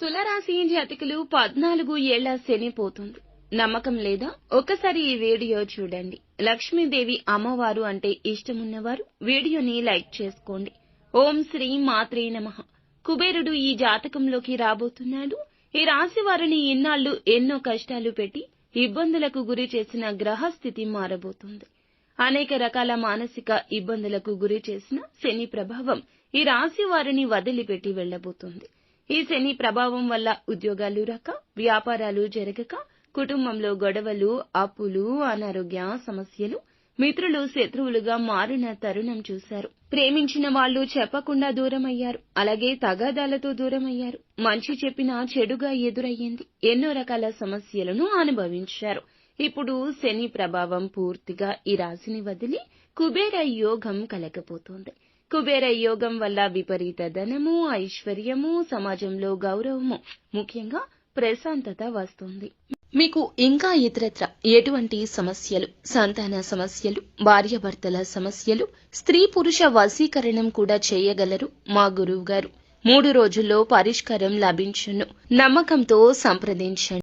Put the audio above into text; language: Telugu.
తులరాశి జాతకులు పద్నాలుగు ఏళ్ళ శని పోతుంది. నమ్మకం లేదా? ఒకసారి ఈ వీడియో చూడండి. లక్ష్మీదేవి అమ్మవారు అంటే ఇష్టమున్నవారు వీడియోని లైక్ చేసుకోండి. ఓం శ్రీ మాత్రే నమః. కుబేరుడు ఈ జాతకంలోకి రాబోతున్నాడు. ఈ రాశి వారిని ఇన్నాళ్ళు ఎన్నో కష్టాలు పెట్టి ఇబ్బందులకు గురి చేసిన గ్రహస్థితి మారబోతుంది. అనేక రకాల మానసిక ఇబ్బందులకు గురి చేసిన శని ప్రభావం ఈ రాశి వారిని వదిలిపెట్టి వెళ్ళబోతుంది ఈ శని ప్రభావం వల్ల ఉద్యోగాలు రాక వ్యాపారాలు జరగక కుటుంబంలో గొడవలు అప్పులు అనారోగ్య సమస్యలు మిత్రులు శత్రువులుగా మారిన తరుణం చూశారు. ప్రేమించిన వాళ్ళు చెప్పకుండా దూరమయ్యారు. అలాగే తగాదాలతో దూరమయ్యారు. మంచి చెప్పినా చెడుగా ఎదురయ్యింది. ఎన్నో రకాల సమస్యలను అనుభవించారు. ఇప్పుడు శని ప్రభావం పూర్తిగా ఈ రాశిని వదిలి కుబేర యోగం కలగబోతోంది. కుబేర యోగం వల్ల విపరీత ధనము ఐశ్వర్యము సమాజంలో గౌరవము ముఖ్యంగా ప్రశాంతత వస్తుంది. మీకు ఇంకా ఇతరత్ర ఎటువంటి సమస్యలు సంతాన సమస్యలు భార్యాభర్తల సమస్యలు స్త్రీ పురుష వశీకరణం కూడా చేయగలరు? మా గురువు గారు మూడు రోజుల్లో పరిష్కారం లభించును. నమ్మకంతో సంప్రదించండి.